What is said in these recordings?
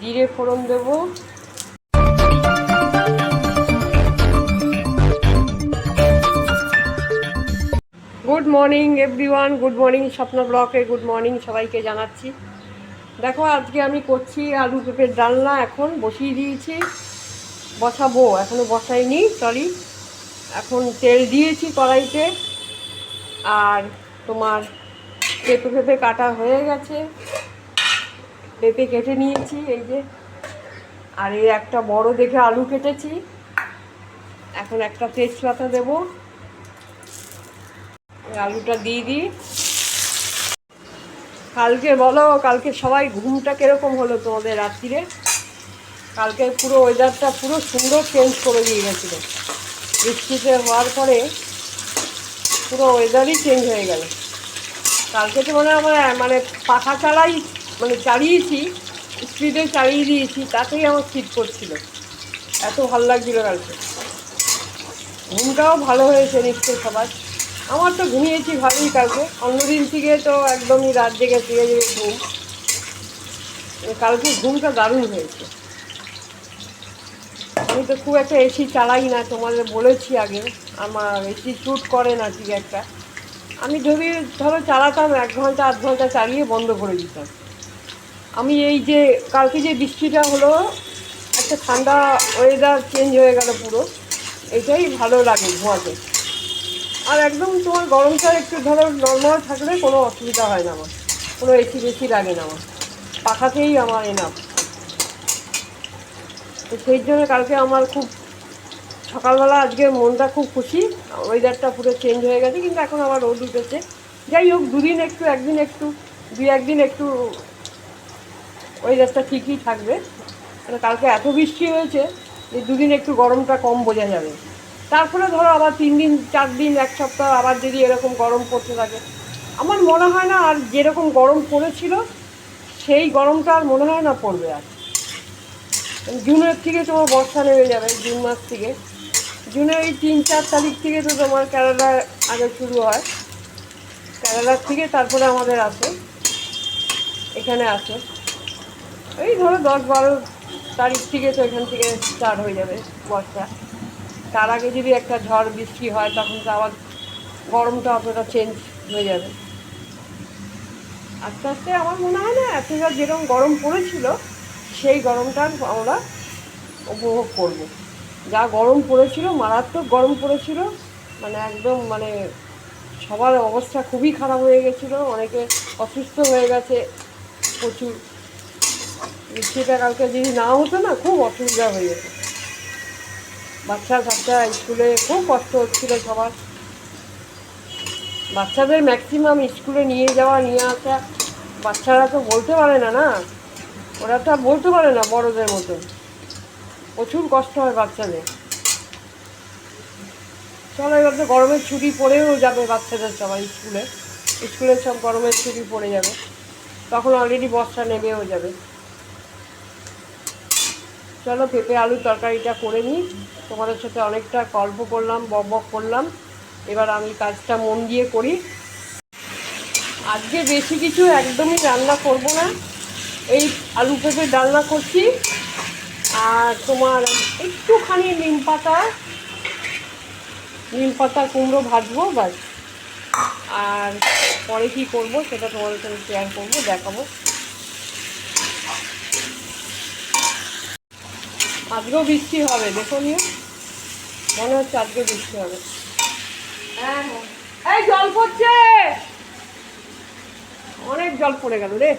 জিরে ফোড়ন দেবো। Good morning everyone good morning স্বপ্ন ব্লকে গুড মর্নিং সবাইকে জানাচ্ছি। দেখো, আজকে আমি করছি আলু পেঁপের ডালনা। এখন বসিয়ে দিয়েছি। বসাবো। এখনও বসাইনি সরি এখন তেল দিয়েছি কড়াইতে। আর তোমার পেঁপে পেঁপে কাটা হয়ে গেছে। পেঁপে কেটে নিয়েছি, এই যে। আর এই একটা বড় দেখে আলু কেটেছি। এখন একটা তেজপাতা দেবো। আলুটা দিয়ে দিই। কালকে বলো, কালকে সবাই ঘুমটা কীরকম হলো তোমাদের রাত্রিরে? কালকে পুরো ওয়েদারটা পুরো সুন্দর চেঞ্জ করে দিয়ে গেছিল। বৃষ্টিতে হওয়ার পরে পুরো ওয়েদারই চেঞ্জ হয়ে গেল। কালকে তো মনে হয় আমার মানে পাখা চালাই মানে চালিয়েছি, স্পিডে চালিয়ে দিয়েছি, তাতেই আমার শীত করছিল এত ভালো লাগছিল কালকে। ঘুমটাও ভালো হয়েছে নিশ্চয় সবার। আমার তো ঘুমিয়েছি ভালোই কালকে। অন্যদিন থেকে তো একদমই রাত জেগে শুয়ে জেগে ঘুম। কালকে ঘুমটা দারুণ হয়েছে। আমি তো খুব একটা এসি চালাই না, তোমাদের বলেছি আগে। আমার এসি শ্যুট করে না ঠিক একটা। আমি যদি ধরো চালাতাম, এক ঘণ্টা, আধ ঘণ্টা চালিয়ে বন্ধ করে দিতাম। আমি এই যে, কালকে যে বৃষ্টিটা হলো, একটা ঠান্ডা ওয়েদার চেঞ্জ হয়ে গেল পুরো। এটাই ভালো লাগে ঘুমাতে আর একদম তোমার গরমটা একটু ধরো নর্মাল থাকলে কোনো অসুবিধা হয় না আমার। কোনো এসি বেশি লাগে না আমার। পাখাতেই আমার এনাফ তো সেই জন্য কালকে আমার খুব, সকালবেলা আজকে মনটা খুব খুশি। ওয়েদারটা পুরো চেঞ্জ হয়ে গেছে, কিন্তু এখন আবার রোদ উঠেছে। যাই হোক, দুদিন একটু, একদিন একটু দুই একদিন একটু ওয়েদারটা ঠিকই থাকবে। মানে কালকে এত বৃষ্টি হয়েছে যে দুদিন একটু গরমটা কম বোঝা যাবে। তারপরে ধরো আবার তিন দিন, চার দিন, এক সপ্তাহ আবার যদি এরকম গরম পড়তে থাকে। আমার মনে হয় না আর যেরকম গরম পড়েছিল, সেই গরমটা আর মনে হয় না পড়বে আর। জুনের থেকে তোমার বর্ষা নেমে যাবে, জুন মাস থেকে। জুনের এই তিন, চার তারিখ থেকে তো তোমার কেরালা আগে শুরু হয়। কেরালার থেকে তারপরে আমাদের আসে। এখানে আসে। এই ধরো দশ বারো তারিখ থেকে তো এখান থেকে স্টার্ট হয়ে যাবে বর্ষা। তার আগে যদি একটা ঝড়, বৃষ্টি হয়, তখন তো আবার গরমটা অতটা চেঞ্জ হয়ে যাবে। আস্তে আস্তে আমার মনে হয় না এতটা যেরকম গরম পড়েছিল, সেই গরমটা আমরা উপভোগ করব। যা গরম পড়েছিল, মারাত্মক গরম পড়েছিল মানে একদম মানে সবার অবস্থা খুবই খারাপ হয়ে গেছিল, অনেকে অসুস্থ হয়ে গেছে, প্রচুর। বৃষ্টিটা কালকে যদি না হতো না, খুব অসুবিধা হয়ে যেত। বাচ্চা কাচ্চা স্কুলে খুব কষ্ট হচ্ছিল সবার। বাচ্চাদের ম্যাক্সিমাম স্কুলে নিয়ে যাওয়া, নিয়ে আসা, বাচ্চারা তো বলতে পারে না না। ওরা তো বলতে পারে না বড়দের মতো। প্রচুর কষ্ট হয় বাচ্চাদের। চলো, এবার তো গরমের ছুটি পড়েও যাবে বাচ্চাদের সবাই স্কুলে। স্কুলের সব গরমের ছুটি পড়ে যাবে। তখন অলরেডি বর্ষা নেমেও যাবে। চলো পেঁপে আলুর তরকারিটা করে নিই। তোমাদের সাথে অনেকটা গল্প করলাম, বক করলাম। এবার আমি কাজটা মন দিয়ে করি। আজকে বেশি কিছু একদমই রান্না করব না। এই আলু পেঁপে ডালনা করছি। আর তোমার একটুখানি নিম পাতা নিম পাতা কুমড়ো ভাজবো বাস আর পরে কি করব সেটা তোমাদের সাথে শেয়ার করব, দেখাবো। আজকেও বৃষ্টি হবে দেখো নিও মনে হচ্ছে আজকে বৃষ্টি হবে। হ্যাঁ এই জল পড়ছে! অনেক জল পড়ে গেল রে।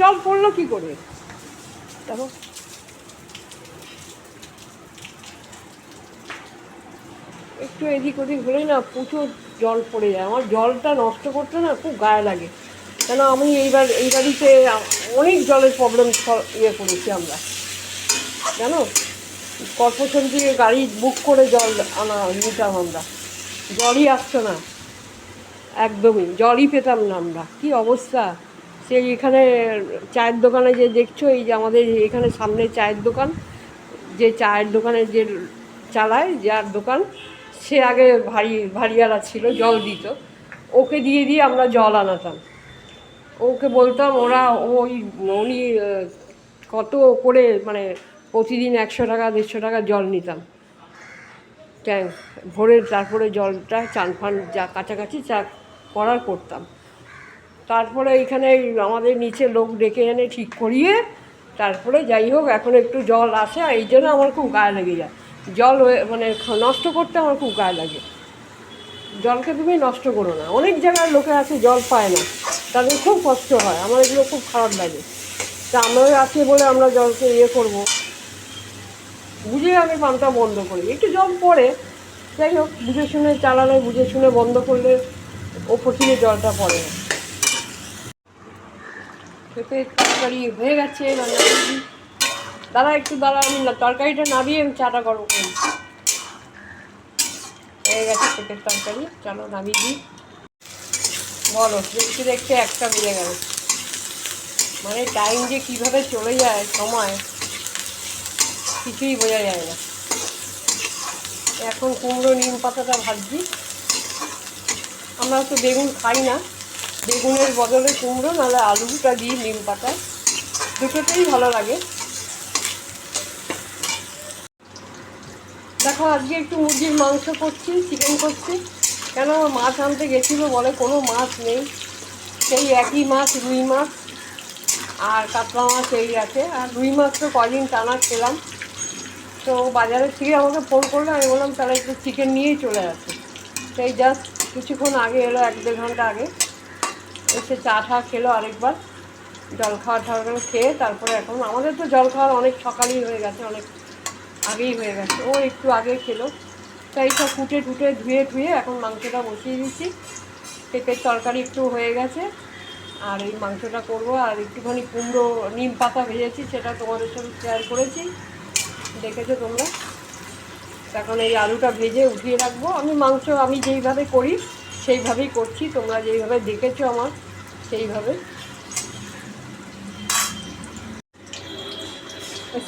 জল পড়ল কি করে? দেখো। একটু এদিক ওদিক হলেই না প্রচুর জল পড়ে যায়। আমার জলটা নষ্ট করতে না খুব গায়ে লাগে। কেন আমি এইবার এই বাড়িতে অনেক জলের প্রবলেম ইয়ে করেছি আমরা। জানো? কর্পোরেশন থেকে গাড়ি বুক করে জল আনা, নিতাম আমরা। জলই আসতো না। একদমই, জলই পেতাম না আমরা। কী অবস্থা? সেই এখানে চায়ের দোকানে যে দেখছ, এই যে আমাদের এখানে সামনে চায়ের দোকান, যে চায়ের দোকানে যে চালায়, যার দোকান, সে আগে ভারী ভারিয়ালা ছিল, জল দিত। ওকে দিয়ে দিয়ে আমরা জল আনাতাম। ওকে বলতাম, ওরা ওই উনি কত করে মানে প্রতিদিন একশো টাকা, দেড়শো টাকা জল নিতাম। ট্যাঙ্ক ভরে তারপরে জলটা চান ফান যা কাছাকাছি চা করার করতাম। তারপরে এখানে আমাদের নিচে লোক ডেকে এনে ঠিক করিয়ে তারপরে যাই হোক, এখন একটু জল আসে এই জন্য আমার খুব গায়ে লেগে যায়। জল মানে নষ্ট করতে আমার খুব গায়ে লাগে। জলকে তুমি নষ্ট করো না। অনেক জায়গার লোকে আছে, জল পায় না। তাদের খুব কষ্ট হয়। আমার এগুলো খুব খারাপ লাগে। তা আমরা আছে বলে আমরা জলকে ইয়ে করব। বুঝে আমি পাম্পটা বন্ধ করি। একটু জল পড়ে, যাই হোক, বুঝে শুনে চালালে বুঝে শুনে বন্ধ করলে ওপর থেকে জলটা পড়ে পেঁপের তরকারি হয়ে গেছে, রান্না দাদা একটু দাঁড়া, আমি তরকারিটা নামিয়ে আমি চাটা গরম করি হয়ে গেছে পেঁপের তরকারি, চলো নামিয়ে দিই। বলো, দেখতে দেখতে একটা বেজে গেল। মানে টাইম যে কীভাবে চলে যায়, সময়। কিছুই বোঝা যায় না। এখন কুমড়ো, নিম পাতাটা ভাজছি। আমরা তো বেগুন খাই না। বেগুনের বদলে কুমড়ো, নাহলে আলুটা দিই নিম পাতায়। দুটোতেই ভালো লাগে। দেখো, আজকে একটু মুরগির মাংস করছি চিকেন করছি। কেন মাছ আনতে গেছিল বলে কোনো মাছ নেই। সেই একই মাছ, রুই মাছ আর কাতলা মাছ এই আছে। আর রুই মাছ তো কদিন টানা খেলাম। তো বাজারের থেকে আমাকে ফোন করল, আমি বললাম, তাহলে একটু চিকেন নিয়েই চলে আসে। সেই জাস্ট কিছুক্ষণ আগে এলো, এক দেড় ঘণ্টা আগে। এসে চা ঠা খেলো আরেকবার। জল খাওয়া ঠাওয়া খেয়ে তারপরে এখন আমাদের তো জল খাওয়ার অনেক সকালেই হয়ে গেছে, অনেক আগেই হয়ে গেছে। ও একটু আগে খেলো। তাই সব ফুটে টুটে ধুয়ে ধুয়ে এখন মাংসটা বসিয়ে দিচ্ছি। পেঁপের তরকারি একটু হয়ে গেছে। আর এই মাংসটা করব। আর একটুখানি কুমড়ো, নিম পাতা ভেজেছি, সেটা তোমাদের সাথে শেয়ার করেছি। দেখেছ তোমরা? এখন এই আলুটা ভেজে উঠিয়ে রাখব। আমি মাংস আমি যেইভাবে করি, সেইভাবেই করছি। তোমরা যেইভাবে দেখেছ আমার, সেইভাবে।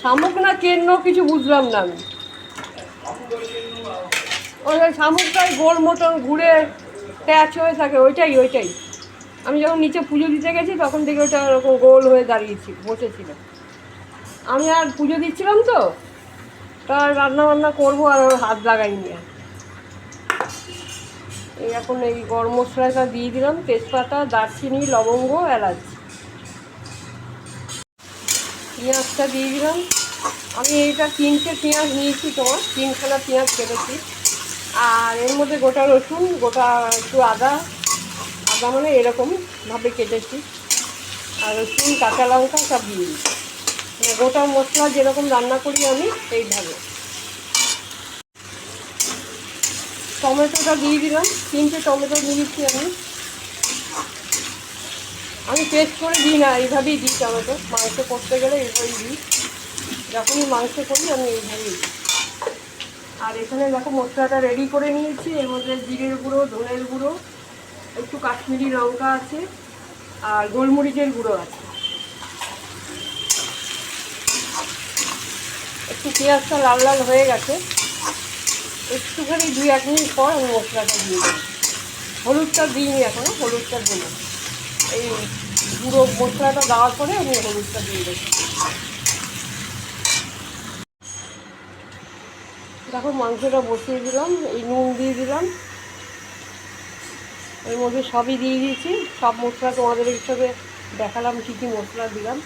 শামুক না কেন্ন কিছু বুঝলাম না আমি। ওই শামুকটাই গোল মতন ঘুরে ট্যাচ হয়ে থাকে, ওইটাই ওইটাই। আমি যখন নিচে পুজো দিতে গেছি, তখন থেকে ওটা ওরকম গোল হয়ে দাঁড়িয়েছি, বসেছিল। আমি আর পুজো দিচ্ছিলাম তো? তা রান্না বান্না করব আর ওর হাত লাগাইনি আর এই এখন এই গরম মশলাটা দিয়ে দিলাম, তেজপাতা, দারচিনি, লবঙ্গ, এলাচ। পেঁয়াজটা দিয়ে দিলাম। আমি এইটা তিনটে পেঁয়াজ নিয়েছি তোমার, তিনখানা পেঁয়াজ কেটেছি। আর এর মধ্যে গোটা রসুন, গোটা একটু আদা আদা মানে এরকমভাবে কেটেছি। আর রসুন, কাঁচা লঙ্কা সব দিয়ে দিচ্ছি গোটা মশলা যেরকম রান্না করি আমি, সেইভাবে। টমেটোটা দিয়ে দিলাম, তিনটে টমেটো দিয়েছি আমি। আমি পেস্ট করে দিই না, এইভাবেই দিই টমেটো। মাংস করতে গেলে এইভাবেই দিই। যখনই মাংস করি, আমি এইভাবেই দিই। আর এখানে দেখো মশলাটা রেডি করে নিয়েছি। এর মধ্যে জিরের গুঁড়ো, ধনের গুঁড়ো, একটু কাশ্মীরি লঙ্কা আছে, আর গোলমরিচের গুঁড়ো আছে। একটু পেঁয়াজটা লাল লাল হয়ে গেছে। একটুখানি দুই, এক মিনিট পর আমি মশলাটা দিয়ে দেবো। হলুদটা দিইনি এখনও, হলুদটা দেবো। এই পুরো মশলাটা দেওয়ার পরে আমি হলুদটা দিয়ে দেবো। দেখো মাংসটা বসিয়ে দিলাম, এই নুন দিয়ে দিলাম। এর মধ্যে সবই দিয়ে দিয়েছি। সব মশলা তোমাদের হিসাবে দেখালাম কী কী মশলা দিলাম।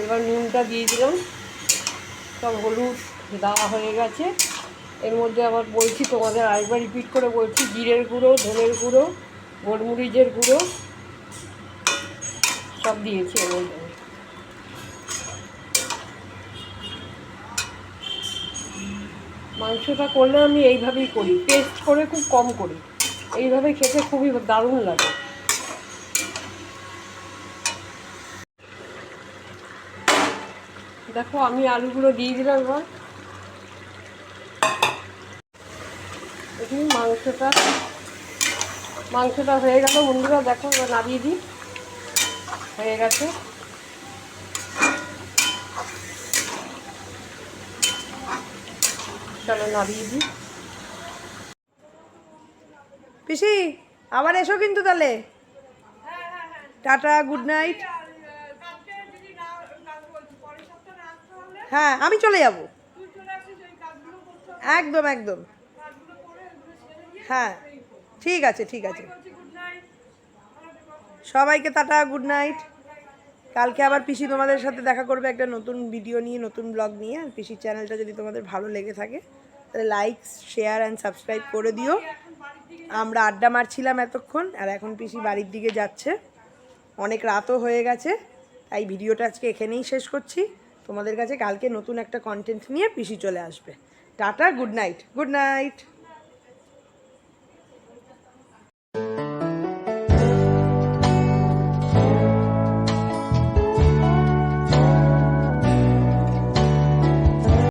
এবার নুনটা দিয়ে দিলাম। সব হলুদ দেওয়া হয়ে গেছে। এর মধ্যে আবার বলছি তোমাদের আরেকবার রিপিট করে বলছি, জিরের গুঁড়ো, ধনের গুঁড়ো, গোলমরিচের গুঁড়ো, সব দিয়েছি এর মধ্যে। মাংসটা করলে আমি এইভাবেই করি পেস্ট করে খুব কম করি। এইভাবে খেতে খুবই দারুণ লাগে। দেখো, আমি আলুগুলো দিয়ে দিলাম এবার। মাংসটা মাংসটা হয়ে গেল। বন্ধুরা, দেখো, এবার নামিয়ে দিই। হয়ে গেছে। চলো, নামিয়ে দিই। পিসি, আবার এসো কিন্তু তাহলে। টাটা, গুড নাইট আর, আহ, কালকে যদি না কাল বলছি পরের সপ্তাহে না আসতে পারলে হ্যাঁ আমি চলে যাব। একদম একদম। হ্যাঁ। ঠিক আছে ঠিক আছে। সবাইকে টাটা গুড নাইট কালকে আবার পিসি তোমাদের সাথে দেখা করবে একটা নতুন ভিডিও নিয়ে, নতুন ব্লগ নিয়ে। আর পিসির চ্যানেলটা যদি তোমাদের ভালো লেগে থাকে, তাহলে লাইক শেয়ার অ্যান্ড সাবস্ক্রাইব করে দিও। আমরা আড্ডা মারছিলাম এতক্ষণ, আর এখন পিসি বাড়ির দিকে যাচ্ছে। অনেক রাতও হয়ে গেছে, তাই ভিডিওটা আজকে এখানেই শেষ করছি। তোমাদের কাছে কালকে নতুন একটা কন্টেন্ট নিয়ে পিসি চলে আসবে। Tata good night good night